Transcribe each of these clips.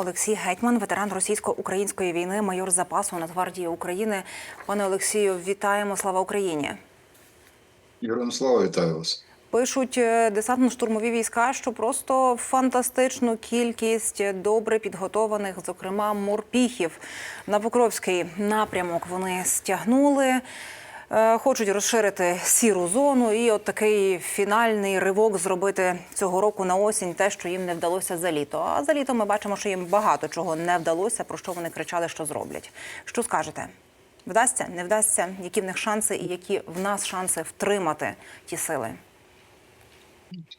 Олексій Гетьман, ветеран російсько-української війни, майор запасу Нацгвардії України. Пане Олексію, вітаємо! Слава Україні! Героям слава, вітаю вас. Пишуть е, десантно-штурмові війська, що просто фантастичну кількість добре підготованих, зокрема морпіхів на Покровський напрямок. Вони стягнули. Е, Хочуть розширити сіру зону і от такий фінальний ривок зробити цього року на осінь, те, що їм не вдалося за літо. А за літо ми бачимо, що їм багато чого не вдалося, про що вони кричали, що зроблять. Що скажете? Вдасться, не вдасться? Які в них шанси і які в нас шанси втримати ті сили?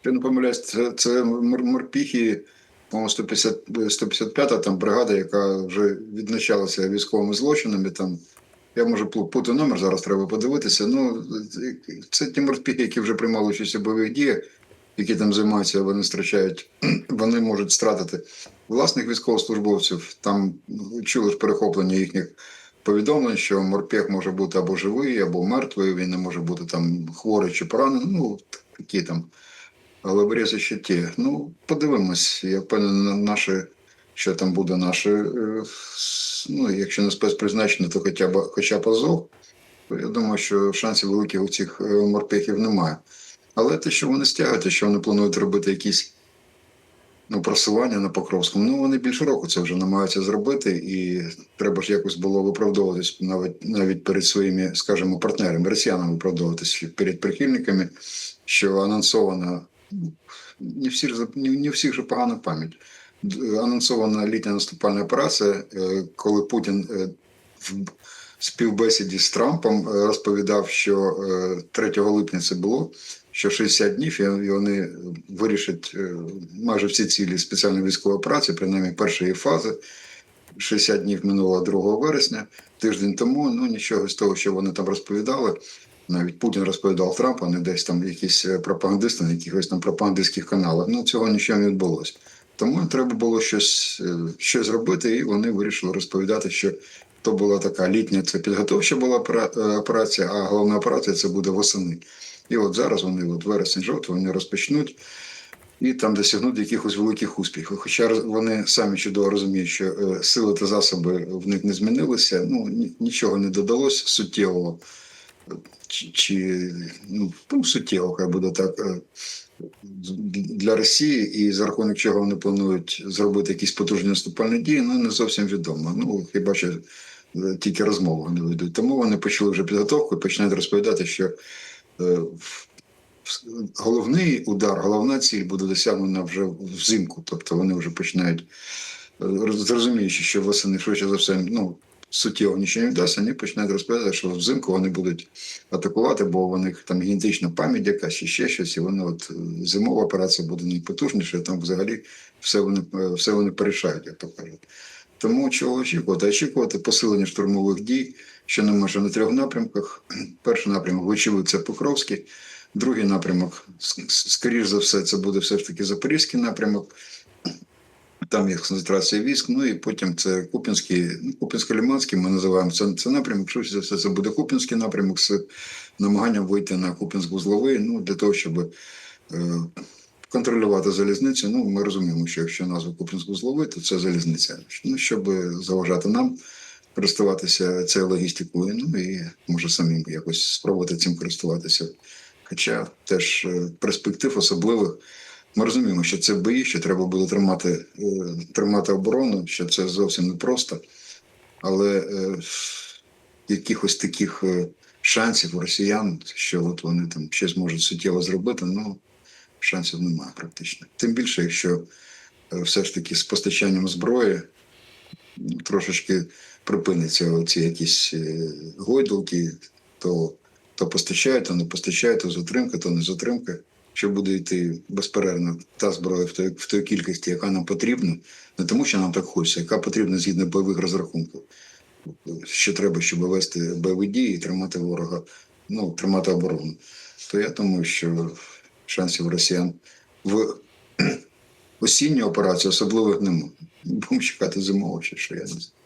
Я не помиляюсь, це, це мор- морпіхи, по-моєму, 155-та там бригада, яка вже відзначалася військовими злочинами. Там я можу плу- пути номер, зараз треба подивитися. Ну це ті морпіхи, які вже приймали участь у бойових діях, які там займаються, вони втрачають, вони можуть стратити власних військовослужбовців. Там ну, чули ж перехоплення їхніх повідомлень, що морпех може бути або живий, або мертвий. Він не може бути там хворий чи поранений. Ну такі там. Але ще ті. Ну, подивимось. Я впевнений, на наші, що там буде наше, е, ну, якщо не спецпризначення, то хоча б хоча б Азов. Я думаю, що шансів великих у цих е, морпехів немає. Але те, що вони стягують, те, що вони планують робити якісь ну, просування на Покровському, ну вони більше року це вже намагаються зробити, і треба ж якось було виправдовуватись навіть навіть перед своїми, скажімо, партнерами, росіянами виправдовуватись перед прихильниками, що анонсовано ну, не всі не, не всіх же погана пам'ять. Анонсована літня наступальна операція, е, коли Путін е, в співбесіді з Трампом е, розповідав, що е, 3 липня це було, що 60 днів і вони вирішать майже всі цілі спеціальної військової операції, принаймні першої фази. 60 днів минуло 2 вересня, тиждень тому. Ну нічого з того, що вони там розповідали. Навіть Путін розповідав Трампу, не десь там якісь пропагандисти на якихось там пропагандистських каналах. Ну цього нічого не відбулося. Тому треба було щось, е, щось зробити, і вони вирішили розповідати, що то була така літня, це підготовча була е, операція, а головна операція це буде восени. І от зараз вони, от вересень, жовтий, вони розпочнуть і там досягнуть якихось великих успіхів. Хоча вони самі чудово розуміють, що е, сили та засоби в них не змінилися, ну ні- нічого не додалось суттєвого. Чи, ну, ну, суттєво, хай буде так для Росії, і за рахунок чого вони планують зробити якісь потужні наступальні дії, ну не зовсім відомо. Ну хіба що е, тільки розмови вони ведуть. Тому вони почали вже підготовку і починають розповідати, що е, головний удар, головна ціль буде досягнена вже взимку. Тобто вони вже починають е, зрозуміючи, що восени швидше за все, ну. Суттєво нічого не вдасться, вони починають розповідати, що взимку вони будуть атакувати, бо у них там генетична пам'ять якась і ще щось, і вони от е, зимова операція буде найпотужніша, там взагалі все вони, е, все вони порішають, як то кажуть. Тому чого очікувати? Очікувати посилення штурмових дій, що не може на трьох напрямках. Перший напрямок, вочевидь, це Покровський. Другий напрямок, скоріш за все, це буде все ж таки Запорізький напрямок. Там є концентрація військ, ну і потім це Купінський, ну, Купінсько-Лиманський, ми називаємо це, це напрямок. Швидше все, це буде Купінський напрямок з намаганням вийти на Купінськ-Вузловий, ну, для того, щоб е, контролювати залізницю. Ну, ми розуміємо, що якщо назва Купінськ-Вузловий, то це залізниця. Ну, щоб заважати нам користуватися цією логістикою, ну і може самим якось спробувати цим користуватися. Хоча теж е, перспектив особливих. Ми розуміємо, що це бої, що треба буде тримати, е, тримати оборону, що це зовсім непросто. Але е, якихось таких е, шансів у росіян, що от вони там щось можуть суттєво зробити, ну шансів немає практично. Тим більше, якщо е, все ж таки з постачанням зброї ну, трошечки припиняться ці якісь гойдалки, то, то постачають, то не постачають, то затримка, то не затримка. Що буде йти безперервно та зброя в той, в той кількості, яка нам потрібна, не тому, що нам так хочеться, яка потрібна згідно бойових розрахунків. Що треба, щоб вести бойові дії і тримати ворога, ну, тримати оборону. То я думаю, що шансів росіян в осінню операцію особливих немає. Будемо чекати зимову, чи що я не знаю.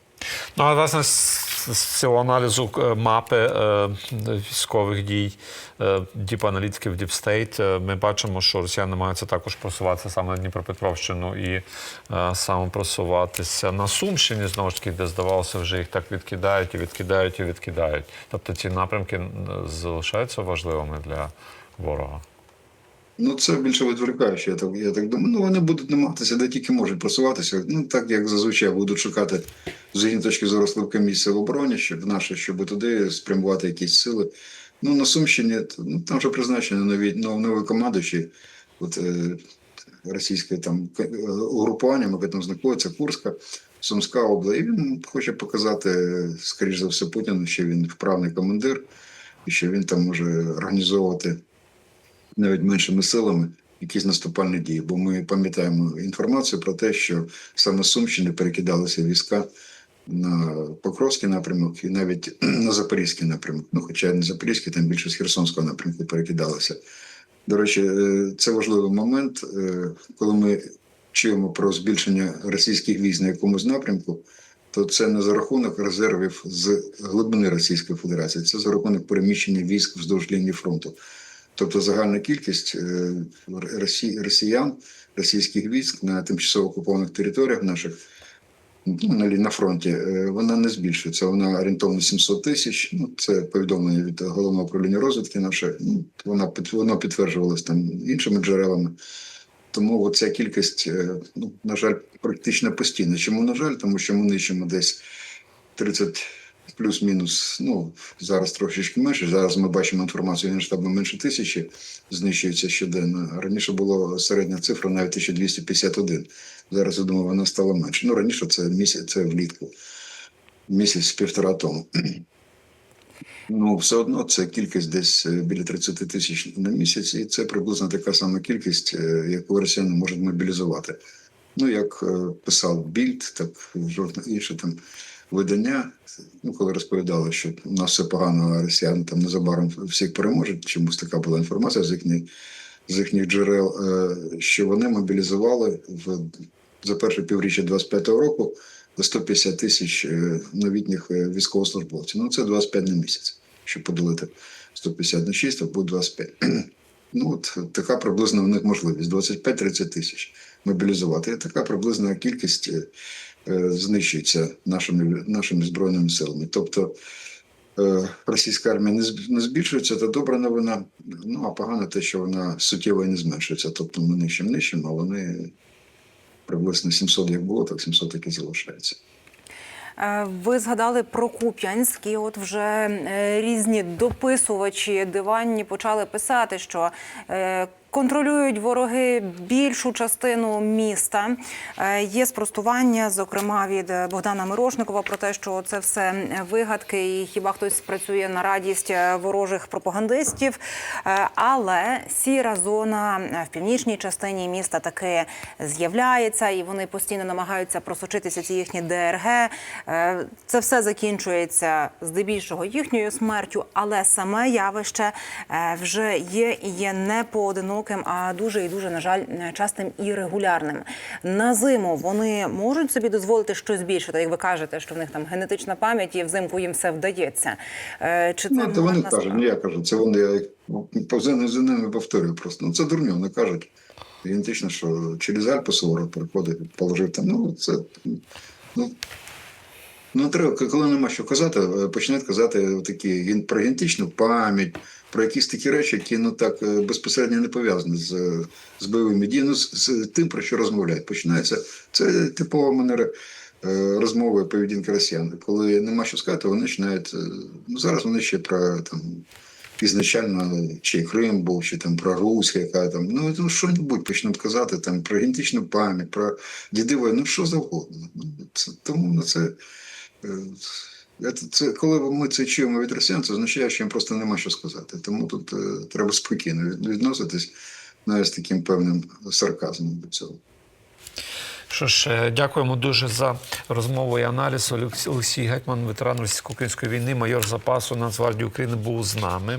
Ну, а власне, з цього аналізу е, мапи е, військових дій діпаналітиків е, ми бачимо, що росіяни намагаються також просуватися саме на Дніпропетровщину і саме просуватися на Сумщині, знову ж таки, де здавалося, вже їх так відкидають і відкидають і відкидають. Тобто ці напрямки залишаються важливими для ворога. Ну, це більше відволікаюче, я так, я так думаю. Ну, вони будуть намагатися, де тільки можуть просуватися. Ну, так як зазвичай будуть шукати з точки зору слабке місце в обороні, щоб наше, щоб туди спрямувати якісь сили. Ну, на Сумщині, ну, там вже призначено нові, нові командуючі, от, е, російське там е, угрупування, яке там знаходиться, Курська, Сумська область. І він хоче показати, скоріш за все, Путіну, що він вправний командир, і що він там може організовувати навіть меншими силами якісь наступальні дії. Бо ми пам'ятаємо інформацію про те, що саме Сумщини перекидалися війська на Покровський напрямок і навіть на Запорізький напрямок. Ну, хоча не Запорізький, там більше з Херсонського напрямку перекидалися. До речі, е, це важливий момент, е, коли ми чуємо про збільшення російських військ на якомусь напрямку. То це не за рахунок резервів з глибини Російської Федерації, це за рахунок переміщення військ вздовж лінії фронту. Тобто загальна кількість е, росі- росіян, російських військ на тимчасово окупованих територіях наших ну, на, фронті, е, вона не збільшується. Вона орієнтовно 700 тисяч. Ну, це повідомлення від головного управління розвідки наше. Ну, вона воно підтверджувалось там іншими джерелами. Тому ця кількість, е, ну, на жаль, практично постійна. Чому на жаль? Тому що ми нищимо десь 30 плюс-мінус. Ну зараз трошечки менше. Зараз ми бачимо інформацію генштабу менше тисячі знищується щоденно. Раніше була середня цифра навіть 1251. Зараз я думаю, вона стала менше. Ну раніше це місяць, це влітку, місяць півтора тому. Ну, все одно це кількість десь е, біля 30 тисяч на місяць, і це приблизно така сама кількість, е, яку росіяни можуть мобілізувати. Ну, як е, писав Більд, так жодне інше там видання, ну, коли розповідали, що у нас все погано, а росіяни там незабаром всіх переможуть. Чомусь така була інформація з їхніх, з їхніх джерел, е, що вони мобілізували в, за перше півріччя 25-го року 150 тисяч е, новітніх е, військовослужбовців. Ну, це 25 на місяць. Щоб поділити 150 на 6, то буде 25. Ну, от така приблизна в них можливість 25-30 тисяч мобілізувати. І така приблизна кількість знищується нашими, нашими збройними силами. Тобто е, російська армія не збільшується, це добра новина. Ну а погано те, що вона суттєво і не зменшується. Тобто ми нищимо нищимо, а вони приблизно 700 як було, так 700 так і залишається. Е, Ви згадали про Куп'янськ, і от вже е, різні дописувачі диванні почали писати, що е, контролюють вороги більшу частину міста. Е, Є спростування, зокрема від Богдана Мирошникова, про те, що це все вигадки, і хіба хтось працює на радість е, ворожих пропагандистів. Е, Але сіра зона в північній частині міста таки з'являється, і вони постійно намагаються просочитися ці їхні ДРГ. Це все закінчується здебільшого їхньою смертю, але саме явище вже є і є не поодиноким, а дуже і дуже, на жаль, частим і регулярним. На зиму вони можуть собі дозволити щось більше, так як ви кажете, що в них там генетична пам'ять і взимку їм все вдається. Е, Чи це Ну, то вони кажуть, ну я кажу, це вони я за ними повторюю просто. Ну це дурньо, вони кажуть. Генетично, що через Альпи суворо переходить, положив там. Ну, це. Ну, ну треба, коли нема що казати, е, починають казати такі про генетичну пам'ять, про якісь такі речі, які ну так е, безпосередньо не пов'язані з, з бойовими діями, ну, з, з тим, про що розмовляють. Починається. Це типова манера е, розмови поведінки росіян. Коли нема що сказати, вони починають. Ну зараз вони ще про там. Ізначально чи Крим був, чи там про Русь, яка там, ну, ну що-небудь почнуть казати там про генетичну пам'ять, про дідиве, ну що завгодно. Це, тому на це, це, це, коли ми це чуємо від росіян, це означає, що їм просто нема що сказати. Тому тут е, треба спокійно відноситись навіть з таким певним сарказмом до цього. Що ж, е, дякуємо дуже за розмову і аналіз. Олексій Гетьман, ветеран російсько-української війни, майор запасу Нацгвардії України, був з нами.